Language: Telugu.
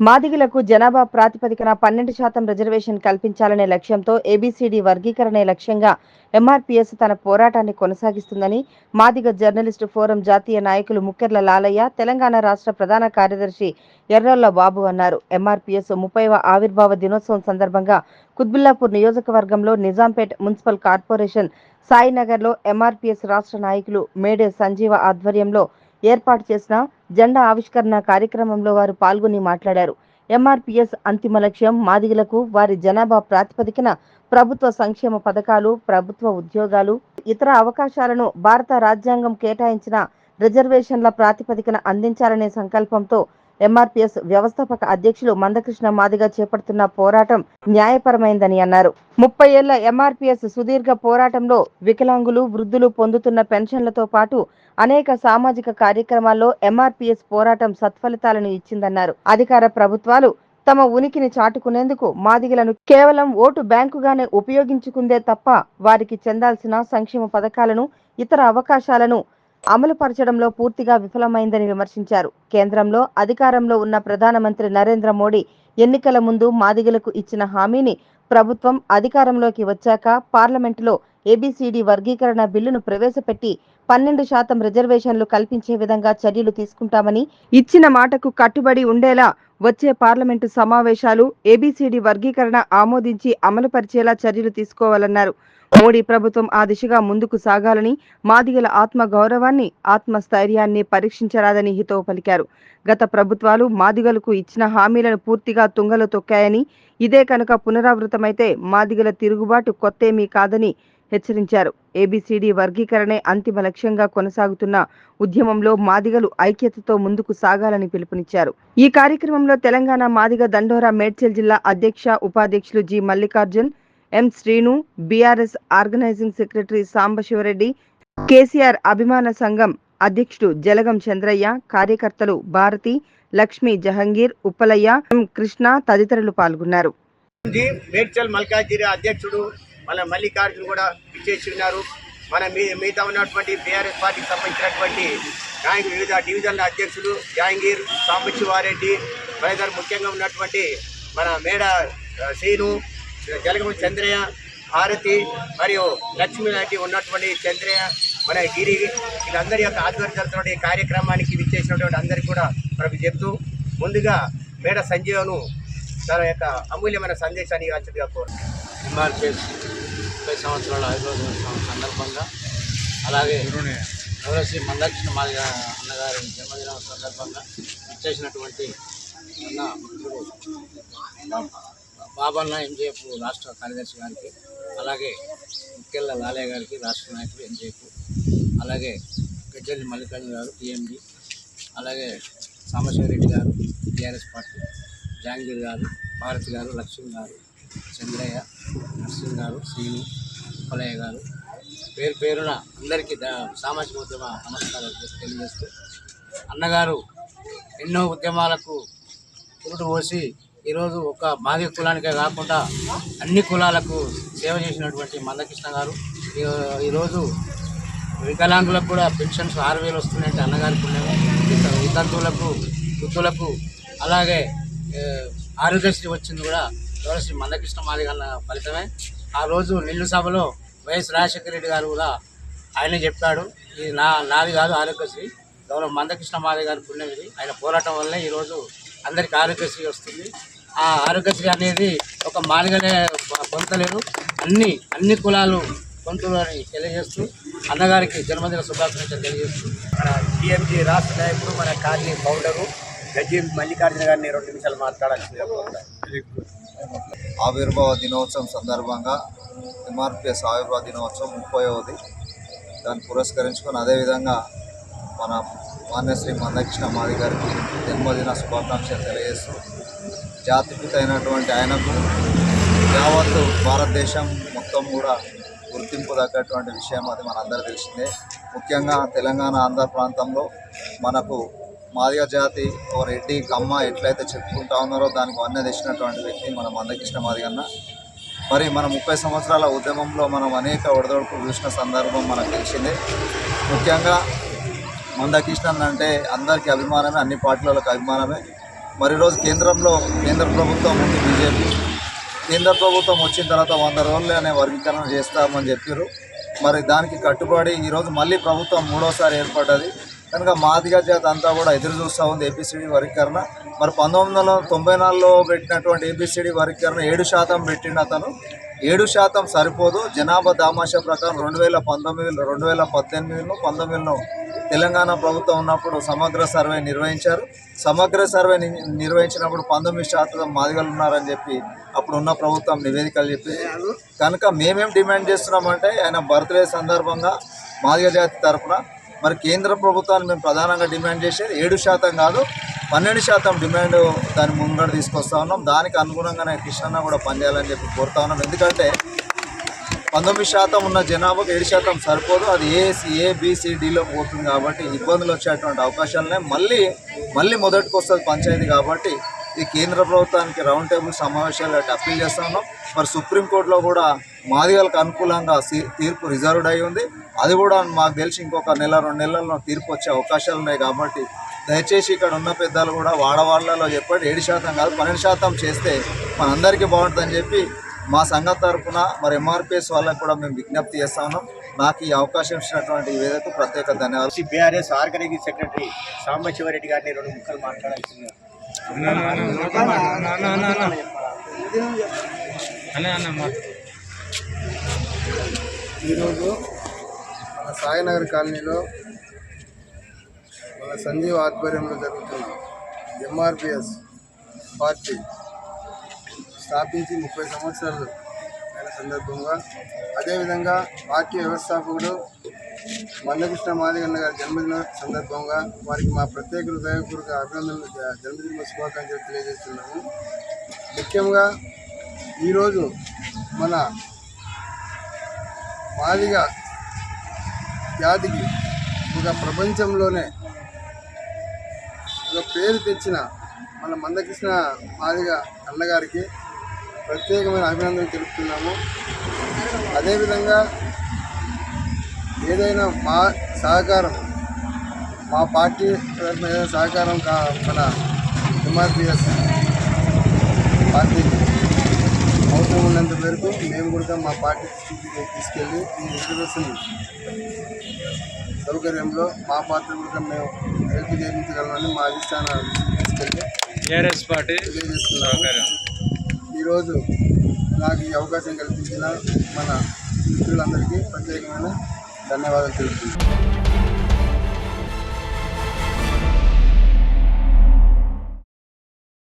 మాదిగులకు జనాభా ప్రాతిపదికన పన్నెండు శాతం రిజర్వేషన్ కల్పించాలనే లక్ష్యంతో ఏబీసీడీ వర్గీకరణే లక్ష్యంగా ఎంఆర్పీఎస్ తన పోరాటాన్ని కొనసాగిస్తుందని మాదిగ జర్నలిస్టు ఫోరం జాతీయ నాయకులు ముక్కెర్ల లాలయ్య తెలంగాణ రాష్ట్ర ప్రధాన కార్యదర్శి ఎర్రొల్ల బాబు అన్నారు. ఎంఆర్పీఎస్ ముప్పైవ ఆవిర్భావ దినోత్సవం సందర్భంగా కుత్బుల్లాపూర్ నియోజకవర్గంలో నిజాంపేట్ మున్సిపల్ కార్పొరేషన్ సాయినగర్లో ఎంఆర్పీఎస్ రాష్ట్ర నాయకులు మేడే సంజీవ ఆధ్వర్యంలో ఏర్పాటు చేసిన జెండా ఆవిష్కరణ కార్యక్రమంలో వారు పాల్గొని మాట్లాడారు. ఎంఆర్పిఎస్ అంతిమ లక్ష్యం మాదిగలకు వారి జనాభా ప్రాతిపదికన ప్రభుత్వ సంక్షేమ పథకాలు ప్రభుత్వ ఉద్యోగాలు ఇతర అవకాశాలను భారత రాజ్యాంగం కేటాయించిన రిజర్వేషన్ల ప్రాతిపదికన అందించాలనే సంకల్పంతో ఎంఆర్పీఎస్ వ్యవస్థాపక అధ్యక్షులు మందకృష్ణ మాదిగ చేపడుతున్న పోరాటం న్యాయపరమైందని అన్నారు. ముప్పై ఏళ్ళ ఎంఆర్పీఎస్ సుదీర్ఘ పోరాటంలో వికలాంగులు వృద్ధులు పొందుతున్న పెన్షన్లతో పాటు అనేక సామాజిక కార్యక్రమాల్లో ఎంఆర్పీఎస్ పోరాటం సత్ఫలితాలను ఇచ్చిందన్నారు. అధికార ప్రభుత్వాలు తమ ఉనికిని చాటుకునేందుకు మాదిగలను కేవలం ఓటు బ్యాంకుగానే ఉపయోగించుకుందే తప్ప వారికి చెందాల్సిన సంక్షేమ పథకాలను ఇతర అవకాశాలను అమలుపరచడంలో పూర్తిగా విఫలమైందని విమర్శించారు. కేంద్రంలో అధికారంలో ఉన్న ప్రధానమంత్రి నరేంద్ర మోడీ ఎన్నికల ముందు మాదిగలకు ఇచ్చిన హామీని ప్రభుత్వం అధికారంలోకి వచ్చాక పార్లమెంటులో ఏబిసిడి వర్గీకరణ బిల్లును ప్రవేశపెట్టి పన్నెండు శాతం రిజర్వేషన్లు కల్పించే విధంగా చర్యలు తీసుకుంటామని ఇచ్చిన మాటకు కట్టుబడి ఉండేలా వచ్చే పార్లమెంటు సమావేశాలు ఏబిసిడి వర్గీకరణ ఆమోదించి అమలుపరిచేలా చర్యలు తీసుకోవాలన్నారు. మోడీ ప్రభుత్వం ఆ దిశగా ముందుకు సాగాలని మాదిగల ఆత్మ గౌరవాన్ని ఆత్మస్థైర్యాన్ని పరీక్షించరాదని హితవు పలికారు. గత ప్రభుత్వాలు మాదిగలకు ఇచ్చిన హామీలను పూర్తిగా తుంగలు తొక్కాయని ఇదే కనుక పునరావృతమైతే మాదిగల తిరుగుబాటు కొత్తేమీ కాదని హెచ్చరించారు. ఏబిసిడి వర్గీకరణే అంతిమ లక్ష్యంగా కొనసాగుతున్న ఉద్యమంలో మాదిగలు ఐక్యతతో ముందుకు సాగాలని పిలుపునిచ్చారు. ఈ కార్యక్రమంలో తెలంగాణ మాదిగ దండోరా మేడ్చల్ జిల్లా అధ్యక్ష ఉపాధ్యక్షులు G Mallikarjun M Srinu BRS organising secretary Sambasivareddy KCR అభిమాన సంఘం అధ్యక్షుడు జలగం చంద్రయ్య కార్యకర్తలు భారతి లక్ష్మి జహంగీర్ ఉప్పలయ్య ఎం కృష్ణ తదితరులు పాల్గొన్నారు. మేడ్చల్ మల్కాజిరి అధ్యక్షుడు మన మల్లికార్జున్ కూడా ఇచ్చేసి ఉన్నారు మన మీ మిగతా ఉన్నటువంటి బీఆర్ఎస్ పార్టీకి సంబంధించినటువంటి నాయకులు వివిధ డివిజన్ల అధ్యక్షులు జహాంగీర్ సాంబశివారెడ్డి బ్రదర్ ముఖ్యంగా ఉన్నటువంటి మన మేడ శ్రీను జలగమ చంద్రయ్య భారతి మరియు లక్ష్మీ లాంటి ఉన్నటువంటి చంద్రయ్య మన గిరి. వీళ్ళందరి యొక్క ఆధ్వర్యంతో ఈ కార్యక్రమానికి విచ్చేసినటువంటి అందరికీ కూడా మనకు చెప్తూ ముందుగా మేడ సంజీవను తన యొక్క అమూల్యమైన సందేశాన్ని ఇవ్వాల్సిందిగా ఎంఆర్పిఎస్ ముప్పై సంవత్సరాల ఆయుర్వేద సందర్భంగా అలాగే నవరశ్రీ మందాకృష్ణ మాదిగ అన్నగారి జన్మదినం సందర్భంగా ఇచ్చేసినటువంటి అన్న మిత్రుడు. బాబన్న ఎంజేఎఫ్ రాష్ట్ర కార్యదర్శి గారికి అలాగే ముక్కెళ్ళ లాలయ్య గారికి రాష్ట్ర నాయకులు ఎంజేఎఫ్ అలాగే గజ్జల్లి మల్లికార్జున గారు టీఎండి అలాగే సాంబశివరెడ్డి గారు టీఆర్ఎస్ పార్టీ జాంగీర్ గారు భారతి గారు లక్ష్మి గారు చంద్రయ్య నర్సింగ్ గారు శ్రీను ఉప్పలయ్య గారు. పేరు పేరున అందరికీ సామాజిక ఉద్యమ నమస్కారాలు తెలియజేస్తూ అన్నగారు ఎన్నో ఉద్యమాలకు పురుడు పోసి ఈరోజు ఒక మాదిక కులానికే కాకుండా అన్ని కులాలకు సేవ చేసినటువంటి మందకృష్ణ గారు. ఈ- ఈరోజు వికలాంగులకు కూడా పెన్షన్స్ ఆరు వేలు వస్తున్నాయంటే అన్నగారి పుణ్యమే వితంతువులకు వృద్ధులకు అలాగే ఆరోగ్యశ్రీ వచ్చింది కూడా ఎవరు మందకృష్ణ మాదిగ ఫలితమే. ఆ రోజు నిల్లు సభలో వైఎస్ రాజశేఖర రెడ్డి గారు కూడా ఆయనే చెప్పాడు. ఇది నా నాది కాదు ఆరోగ్యశ్రీ. గౌరవ మందకృష్ణ మాదిగ గారి పుణ్యం ఇది ఆయన పోరాటం వల్లే ఈరోజు అందరికీ ఆరోగ్యశ్రీ వస్తుంది. ఆ ఆరోగ్యశ్రీ అనేది ఒక మాదిగనే పొందలేదు అన్ని అన్ని కులాలు పొందుతులు అని తెలియజేస్తూ అన్నగారికి జన్మదిన శుభాకాంక్షలు తెలియజేస్తూ. మన టీఎంజీ రాష్ట్ర నాయకుడు మన కాలనీ ఫౌండరు గజ్జి మల్లికార్జున గారిని రెండు నిమిషాలు మాట్లాడాల్సిందిగా ఆవిర్భావ దినోత్సవం సందర్భంగా ఎంఆర్పిఎస్ ఆవిర్భావ దినోత్సవం ముప్పైవది. దాన్ని పురస్కరించుకొని అదేవిధంగా మన మాన్యశ్రీ మందకృష్ణ మాది గారికి జన్మదిన శుభాకాంక్షలు తెలియజేస్తూ జాతిపితైనటువంటి ఆయనకు యావత్ భారతదేశం మొత్తం కూడా గుర్తింపు తగ్గటువంటి విషయం అది మనందరూ తెలిసిందే. ముఖ్యంగా తెలంగాణ ఆంధ్ర ప్రాంతంలో మనకు మాదిగ జాతి ఒక రెడ్డి కమ్మ ఎట్లయితే చెప్పుకుంటా ఉన్నారో దానికి వన్నె తెచ్చినటువంటి వ్యక్తి మన మందకృష్ణ మాదిగన్న. మరి మన ముప్పై సంవత్సరాల ఉద్యమంలో మనం అనేక ఒడదొడుపులు చూసిన సందర్భం మనకు తెలిసిందే. ముఖ్యంగా మందకృష్ణన్ అంటే అందరికీ అభిమానమే అన్ని పార్టీలకు అభిమానమే. మరి ఈరోజు కేంద్రంలో కేంద్ర ప్రభుత్వం ఉంది బీజేపీ. కేంద్ర ప్రభుత్వం వచ్చిన తర్వాత వంద రోజులే అనే వర్గీకరణ చేస్తామని చెప్పారు మరి దానికి కట్టుబడి ఈరోజు మళ్ళీ ప్రభుత్వం మూడోసారి ఏర్పడ్డది. కనుక మాదిగా జాతి అంతా కూడా ఎదురు చూస్తూ ఉంది ఏపీసీడీ వర్గీకరణ. మరి పంతొమ్మిది వందల తొంభై నాలుగులో పెట్టినటువంటి ఏపీసీడీ వర్గీకరణ ఏడు శాతం పెట్టిన అతను. ఏడు శాతం సరిపోదు. జనాభా దామాషా ప్రకారం రెండు వేల పంతొమ్మిదిలో రెండు వేల పద్దెనిమిదిలో పంతొమ్మిదిలో తెలంగాణ ప్రభుత్వం ఉన్నప్పుడు సమగ్ర సర్వే నిర్వహించారు. సమగ్ర సర్వే ని- నిర్వహించినప్పుడు పంతొమ్మిది శాతం మాదిగలు ఉన్నారని చెప్పి అప్పుడు ఉన్న ప్రభుత్వం నివేదికలు చెప్పి కనుక మేమేం డిమాండ్ చేస్తున్నామంటే ఆయన బర్త్డే సందర్భంగా మాదిగ జాతి తరఫున మరి కేంద్ర ప్రభుత్వాన్ని మేము ప్రధానంగా డిమాండ్ చేసేది ఏడు శాతం కాదు పన్నెండు శాతం డిమాండ్ దాని ముంగడ తీసుకొస్తా ఉన్నాం. దానికి అనుగుణంగానే కృష్ణన్న కూడా పనిచేయాలని చెప్పి కోరుతా ఉన్నాం. ఎందుకంటే పంతొమ్మిది శాతం ఉన్న జనాభాకు ఏడు శాతం సరిపోదు. అది ఏసీ ఏబిసిడిలో పోతుంది కాబట్టి ఇబ్బందులు వచ్చేటువంటి అవకాశాలనే మళ్ళీ మళ్ళీ మొదటికి వస్తుంది పంచాయతీ కాబట్టి ఈ కేంద్ర ప్రభుత్వానికి రౌండ్ టేబుల్ సమావేశాలు అటు అప్పీల్ చేస్తా ఉన్నాం మరి సుప్రీంకోర్టులో కూడా మాదిగలకు అనుకూలంగా తీర్పు రిజర్వ్డ్ అయి ఉంది. అది కూడా మాకు తెలిసి ఇంకొక నెల రెండు నెలల్లో తీర్పు వచ్చే అవకాశాలు ఉన్నాయి కాబట్టి దయచేసి ఇక్కడ ఉన్న పెద్దలు కూడా వాడవాళ్ళలో చెప్పండి. ఏడు శాతం కాదు పన్నెండు శాతం చేస్తే మనందరికీ బాగుంటుందని చెప్పి మా సంఘం తరఫున మరి ఎంఆర్పిఎస్ వాళ్ళకి కూడా మేము విజ్ఞప్తి చేస్తా ఉన్నాం. నాకు ఈ అవకాశం ఇచ్చినటువంటి ఈ వేదికకు ప్రత్యేక ధన్యవాదాలు. బీఆర్ఎస్ ఆర్గనైజింగ్ సెక్రటరీ సాంబశివరెడ్డి గారిని రెండు ముక్కలు మాట్లాడాల్సింది ఈరోజు మన సాయినగర్ కాలనీలో మన సంజీవ్ ఆధ్వర్యంలో జరుగుతున్న ఎంఆర్పిఎస్ పార్టీ స్థాపించి ముప్పై సంవత్సరాలు అయిన సందర్భంగా అదేవిధంగా పార్టీ వ్యవస్థాపకుడు మందకృష్ణ మాదిగన్న గారి జన్మదిన సందర్భంగా వారికి మా ప్రత్యేక హృదయపూర్వక అభినందనలు జన్మదిన శుభాకాంక్షలు తెలియజేస్తున్నాము. ముఖ్యంగా ఈరోజు మన మాదిగ జాతికి ఒక ప్రపంచంలోనే ఒక పేరు తెచ్చిన మన మందకృష్ణ మాదిగ అన్నగారికి ప్రత్యేకమైన అభినందనలు తెలుపుతున్నాము. అదేవిధంగా ఏదైనా మా సహకారం మా పార్టీ తరఫున ఏదైనా సహకారం కా మన ఎంఆర్పిఎస్ పార్టీకి అవసరం ఉన్నంత మేరకు మేము కూడా మా పార్టీ దృష్టికి తీసుకెళ్ళి ఈ రిజర్వేషన్ సౌకర్యంలో మా పాత్ర కూడా మేము హెల్ప్ చేయించగలమని మా అధిష్టాన తీసుకెళ్ళి టీఆర్ఎస్ పార్టీ తెలియజేస్తున్నాము. ఈరోజు నాకు ఈ అవకాశం కల్పించిన మన మిత్రులందరికీ ప్రత్యేకమైన ధన్యవాదాలు తెలుపుతున్నాను.